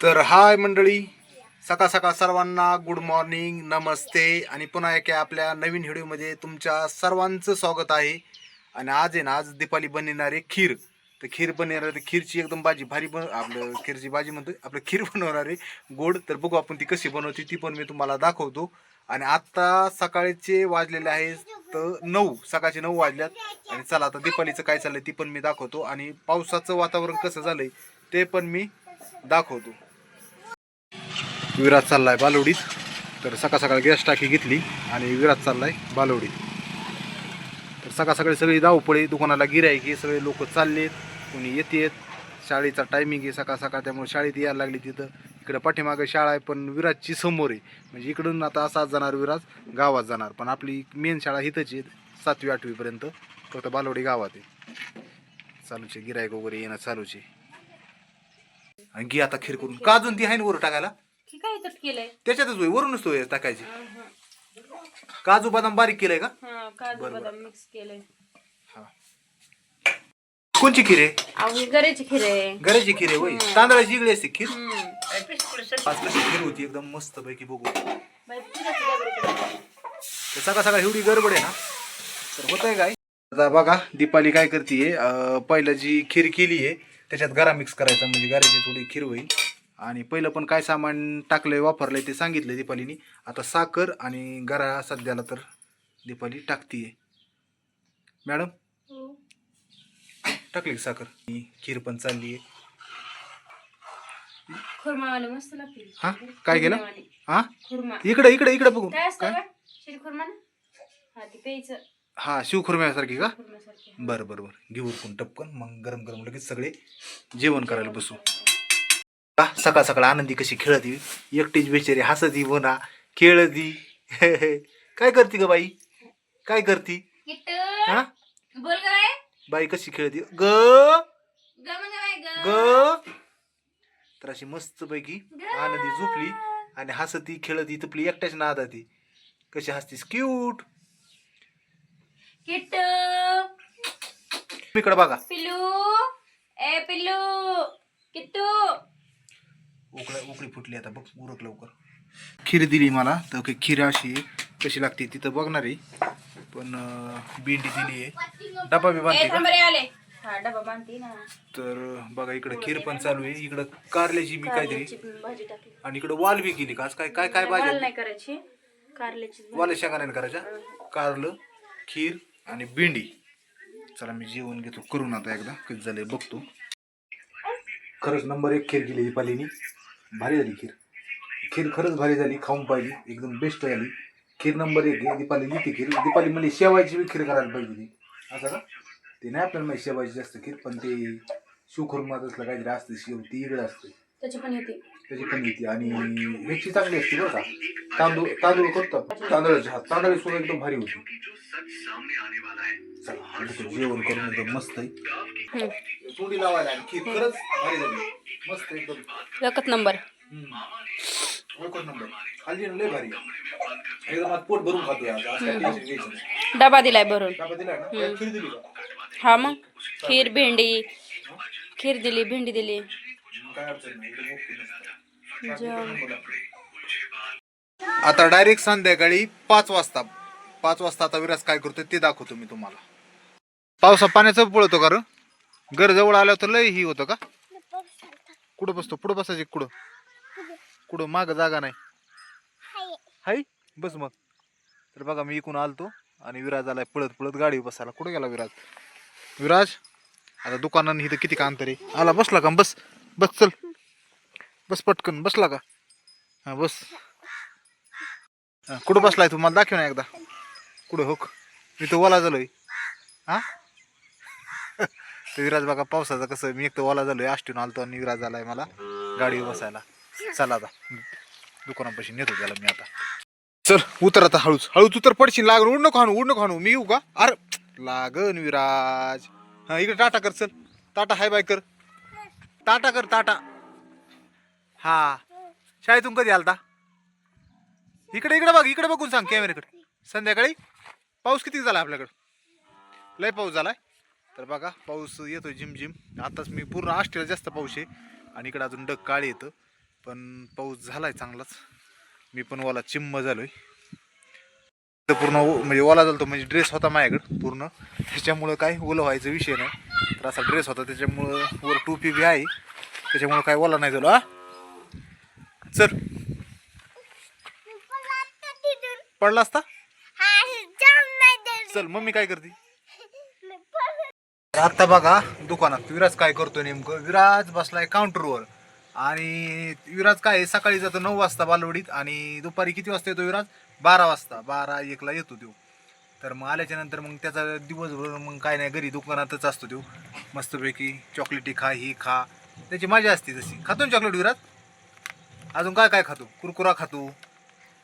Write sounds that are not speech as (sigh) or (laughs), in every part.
तर हाय मंडळी सकाळ सकाळ सर्वांना गुड मॉर्निंग नमस्ते आणि पुन्हा एका आपल्या नवीन व्हिडिओमध्ये तुमच्या सर्वांचं स्वागत आहे. आणि आज आहे ना आज दीपाली बनवणारे खीर. तर खीर बनवणारे खीरची एकदम भाजी भारी बन आपलं खीरची भाजी म्हणतो आपलं खीर (laughs) बनवणारे गोड तर बघू आपण ती कशी बनवते ती पण मी तुम्हाला दाखवतो. आणि आत्ता सकाळचे वाजलेले आहेत तर नऊ सकाळचे नऊ वाजल्यात. आणि चला आता दिपालीचं काय चाललंय ती पण मी दाखवतो. आणि पावसाचं वातावरण कसं झालंय ते पण मी दाखवतो. विराज चाललाय बालवडीत तर सकाळ सकाळ गॅस टाकी घेतली आणि विराज चाललाय बालवडीत तर सकाळ सकाळी सगळी धावपळे दुकानाला गिरायकी सगळे लोक चाललेत कोणी येतेत. शाळेचा टायमिंग आहे सकाळ सकाळ त्यामुळे शाळेत यायला लागली तिथं. इकडं पाठीमागे शाळा आहे पण विराजची समोर आहे. म्हणजे इकडून आता असाच जाणार विराज गावात जाणार. पण आपली मेन शाळा हिथंच आहे सातवी आठवीपर्यंत फक्त बालवडी गावात आहे. चालूचे गिरायक वगैरे येणं चालूचे. आणि घे आता खीर करून. का अजून ती आहे ना वर टाकायला? आहे तर केलंय? त्याच्यातच होय वरूनच तो टाकायची. काजू बदाम बारीक केलंय का? हा काजू बदाम मिक्स केलंय. कोणची खीर? आहे अहो ही गऱ्याची खीर. आहे खीर तांदळाची इकडे असते खीर? हम्म. आज कशी खीर होती एकदम मस्त पैकी बघू तर बाई, केली. सकाळ सकाळ एवढी गडबड आहे ना तर होत आहे काय? आता बघा दीपाली काय करते पहिलं जी खीर केली आहे त्याच्यात गरा मिक्स करायचा म्हणजे गऱ्याची थोडी खीर होईल. आणि पहिलं पण काय सामान टाकलंय वापरलंय ते सांगितलं दीपालीनी. आता साखर आणि गरा सध्याला तर दीपाली टाकतीये. मॅडम? टाकली का साखर? ही खीर पण चालली आहे हा? काय केलं. हा? खुर्मा. इकडे इकडे इकडे बघू. काय हा हा शिवखुरम्यासारखी का? बरं बरं बरं. घेऊ उरकून टपकन मग गरम गरम लगेच सगळे जेवण करायला बसू. का सकाळ सकाळ आनंदी कशी खेळती? एकटीच बेचारी हसती बोना खेळती. (laughs) काय करती ग बाई? काय करती? किट्टू हा? बोल ग बाई. बाई कशी खेळती? ग? ग म्हणजे बाई ग. ग? तर अशी मस्त पैकी आनंदी झोपली आणि हसती खेळती तपली एकट्याच नादाती. कशी हसतीस? क्यूट किट्टू. इकडे बघा. पिल्लू. ए पिल्लू. किट्टू. उकळा उकळी फुटली आता बघ उरक लवकर. खीर दिली मला. तर काही खीर अशी कशी लागते तिथं बघणार आहे. पण भेंडी दिली आहे. डबा बी बांधते हा तर बघा इकडं खीर पण चालू आहे. इकडं कारल्याची बी काहीतरी. आणि इकडं वाल बी केली का? काय काय काय वाल भाजी नाही करायची. कारल्याची वाल्या शेंगाने करायच्या? कारलं खीर आणि भेंडी. चला मी जेवण घेतो. करून आता एकदा. कधी झालंय बघतो. खरंच नंबर एक खीर केली दीपालीनी भारी झाली खीर. खीर खरंच भारी झाली खाऊन पाहिजे एकदम बेस्ट झाली. खीर नंबर एक आहे दीपाली लिहिती खीर. दीपाली म्हणजे शेवायची बी खीर करायला पाहिजे ती असं का? ते नाही आपल्याला माहिती शेवायची जास्त खीर पण ते शिवखुर्मात असलं काहीतरी असतं शेव ती इकडं असते. त्याची पण येते. त्याची पण येते. आणि ह्याची चांगली असते बरं का? तांदूळ तांदूळ करतात तांदळाची. हा तांदळी सुद्धा एकदम भारी होती. चला आता जेवण करून एकदम मस्त आहे. तोंडी लावायला आणि खीर खरंच भारी झाली. मस्त एकदम. एकच नंबर. हम्म. एकच नंबर. खाल्ली ना लय भारी. एकदम आज पोट भरून खातोय आज. आज काय टेन्शन घ्यायचं नाही. डबा दिलाय भरून. डबा दिलाय ना? त्यात खीर दिली का? हा मग. खीर भेंडी. खीर दिली भेंडी दिली. काय अडचण नाही. आता डायरेक्ट संध्याकाळी पाच वाजता पाच वाजता आता विराज काय करतोय ते दाखवतो मी तुम्हाला. पावसा पाण्याचं पळतो का र? घर जवळ आल्यावर तर लय ही होतं का? कुठं बसतो? पुढं बसायचे कुठं? कुठं? माग जागा नाही. हाय. बस मग. तर बघा मी इकून आलतो आणि विराज आलाय पळत पळत गाडी बसायला. कुठं गेला विराज? विराज आता दुकानानं इथं किती का अंतर आहे? आला बसला का? बस. बस चल. बस पटकन बसला का? हा बस. हा, कुठं बसलाय तू? मला दाखव ना एकदा. कुठं होक? मी तर ओला झालोय. हा? (laughs) तर विराज बघा पावसाचा कसं मी एक तर ओला झालोय आष्टीन आलतो आणि विराज आलाय मला गाडीवर बसायला. चला आता. दुकानापाशी नेतो त्याला मी आता. चल उतर आता हळूच. हळूच उतर पडशील लागून उड नको हाणू उड नको हाणू. मी येऊ का? अरे लागन विराज. हा इकडे टाटा कर चल. टाटा हाय बाय कर. ताटा कर ताटा. हा. शाळेतून कधी आलता? इकडे इकडे बघ इकडे बघून सांग कॅमेऱ्याकडे संध्याकाळी? पाऊस किती झाला आपल्याकडं? लय पाऊस झालाय. तर बघा पाऊस येतो झिमझिम. आताच मी पूर्ण आष्टीला जास्त पाऊस आहे. आणि इकडे अजून डग काळे येतं. पण पाऊस झालाय चांगलाच. मी पण ओला चिम्म झालोय. तर पूर्ण ओ- म्हणजे ओला झालतो म्हणजे ड्रेस होता माझ्याकडं पूर्ण. त्याच्यामुळं काय ओलं व्हायचा विषय नाही. तर असा ड्रेस होता त्याच्यामुळं वर टोपी बी आहे. त्याच्यामुळं काय ओला नाही झालो हा. चल. पडला असता? चल मम्मी काय करते? आता बघा दुकानात विराज काय करतोय नेमकं. विराज बसलाय काउंटरवर आणि विराज काय आहे, सकाळी जातो नऊ वाजता बालवडीत आणि दुपारी किती वाजता येतो विराज? बारा वाजता. बारा एकला येतो तो. तर मग आल्याच्यानंतर मग त्याचा दिवसभर मग काय नाही घरी दुकानातच असतो तो. मस्तपैकी चॉकलेटी खा ही खा. त्याची मजा असते तशी. खातो ना चॉकलेट विराज अजून काय काय खातो? कुरकुरा खातो.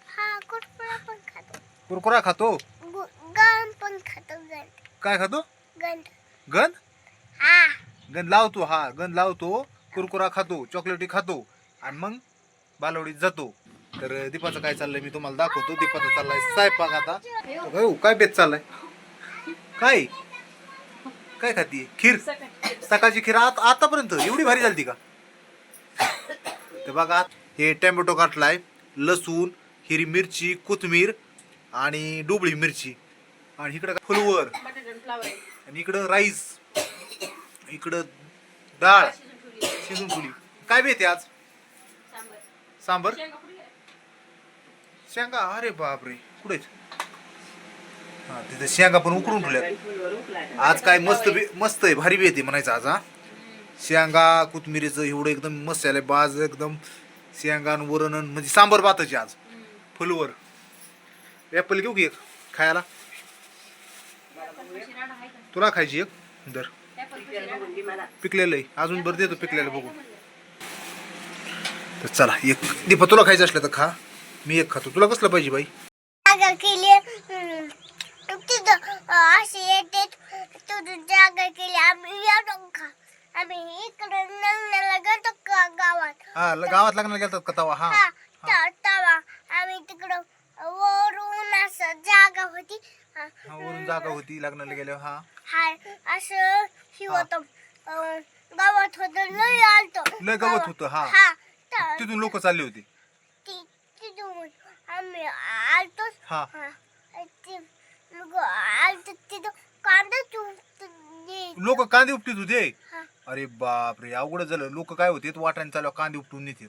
हा कुरकुरा पण खातो. कुरकुरा खातो? गु- गम पण खातो गंध काय खातो? गंध हा. गंध लावतो हा. गंध लावतो कुरकुरा खातो चॉकलेटी खातो. आणि मग बालवडीत जातो. तर दीपाचं काय चाललंय मी तुम्हाला दाखवतो. दीपाचा चाललाय स्वयंपाक आता. भाऊ हो, काय बेत चाललाय? काय? काय खाती? खीर? सकाळची खीर आत आतापर्यंत? एवढी भारी झाली का? तर बघा हे टॅमॅटो काटलाय लसूण हिरी मिरची कोथमीर आणि डुबळी मिरची. आणि इकडं फुलवर. आणि इकडं राईस. इकडं डाळ. शिजून फुली काय बेते आज? सांबर. शेंगा? अरे बापरे. कुठे हा तिथे शेंगा पण उकडून ठेवल्यात. आज काय मस्त बे- मस्त आहे भारी बेते म्हणायचं आज हा. शेंगा कोथमिरीचं एवढं एकदम मस्त आलंय बाज एकदम. शेंगा आणि वरण आणि म्हणजे सांबर भाताची आज. फुलवर. ॲपल घेऊ की एक खायला? तुला खायची एक? दर पिकलेलं आहे. अजून बरं देतो पिकलेलं बघू. तर चला एक. दीपा तुला खायचं असलं तर खा. मी एक खातो. तुला कसलं पाहिजे बाई? जागा केली येते. जागा केली. आम्ही येतो का आम्ही इकडे लग्नाला गेलो का गावात? हा ल- गावात लग्नाला गेलतात का तवा? हा हा त- तेव्हा आम्ही तिकडं वरून असं जागा होती. हा, हा, वरून जागा होती लग्नाला गेल्यावर हा. हा असं हे होतं. अं, गावात होतं लय आलतो. लय गवत. होतं, हा. हा त- तिथून लोक चालले होते. आम्ही आलतो हा लोक कांदे उपटीत होते. अरे बापरे अवघड झालं. लोक काय होते? वाटाने चालू कांदे उपटून नेतात.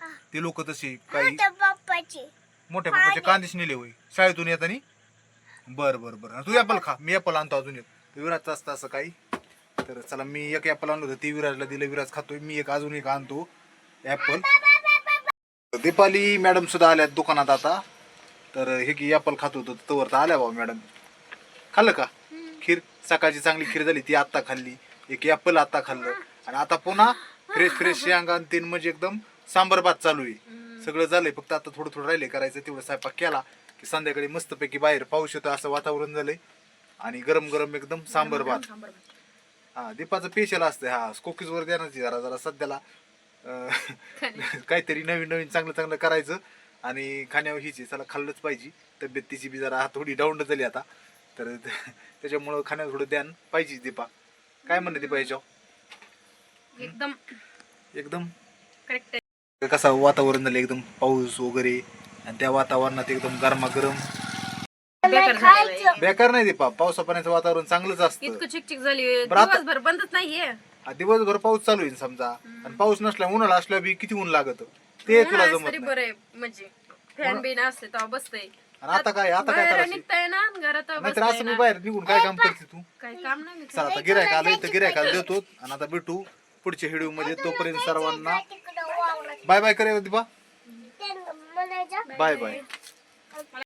हा. ते लोक तसे काही मोठ्या बाप्पाची. मोठ्या पप्पाचे कांदेच नेले होय. शाळेतून येतानी? बर बर बर. तू ॲपल खा. मी ॲपल आणतो अजून एक. विराजचं असतं असं काही. तर चला मी एक ॲपल आणलं होतं. ते विराजला दिलं. विराज खातोय. मी एक अजून एक आणतो. ॲपल दीपाली मॅडम सुद्धा आल्यात दुकानात आता. तर हे की ॲपल खात होतो तवर तर आल्या बाबा मॅडम. खाल्लं का? खीर सकाळची चांगली खीर झाली ती आत्ता खाल्ली. एक ॲपल आता खाल्लं. आणि आता पुन्हा फ्रेश फ्रेश आणि तीन म्हणजे एकदम सांबर भात चालू आहे. सगळं झालंय फक्त आता थोडं थोडं राहिलंय करायचं तेवढं स्वयंपाक केला. की संध्याकाळी मस्तपैकी बाहेर पाऊस येतो असं वातावरण झालंय. आणि गरम गरम एकदम सांबर भात. हा दीपाचं पेशल असतं हा कोकीज वर देणार जरा जरा सध्याला. (laughs) काहीतरी नवीन नवीन चांगलं चांगलं करायचं. आणि खाण्यावर हिची चला खाल्लंच पाहिजे. तब्येत तिची बी जरा थोडी डाऊन झाली आता. तर (laughs) त्याच्यामुळं खाण्यावर थोडं ध्यान पाहिजे दीपा. काय म्हणते दीपा याच्यावर? एकदम. एकदम? करेक्ट कसं वातावरण झालं एकदम? पाऊस वगैरे आणि त्या वातावरणात एकदम गरमागरम? बेकार नाही दीपा. पावसा पाण्याचं वातावरण चांगलंच असतं. इतकं चिकचिक झाली. दिवसभर बंदच नाहीये. दिवसभर पाऊस चालू आहे समजा. आणि पाऊस नसला उन्हाळा असला बी किती ऊन लागत. ते तुला जमत तरी नाही. बरं आहे म्हणजे फॅन बिन असते तेव्हा बसतय. आणि आता काय आता काय बाहेर करायचं? निघताय ना घरात नाहीतर बसताय असं मी ना. बाहेर निघून काय काम करते तू? काही काम नाही चला आता गिरायक आलं इथं गिरायकाला देतो. आणि आता भेटू पुढच्या व्हिडिओमध्ये तोपर्यंत सर्वांना तिकडं वावरात. बाय बाय करे दीपा. त्यांना म्हणायचं बाय. बाय.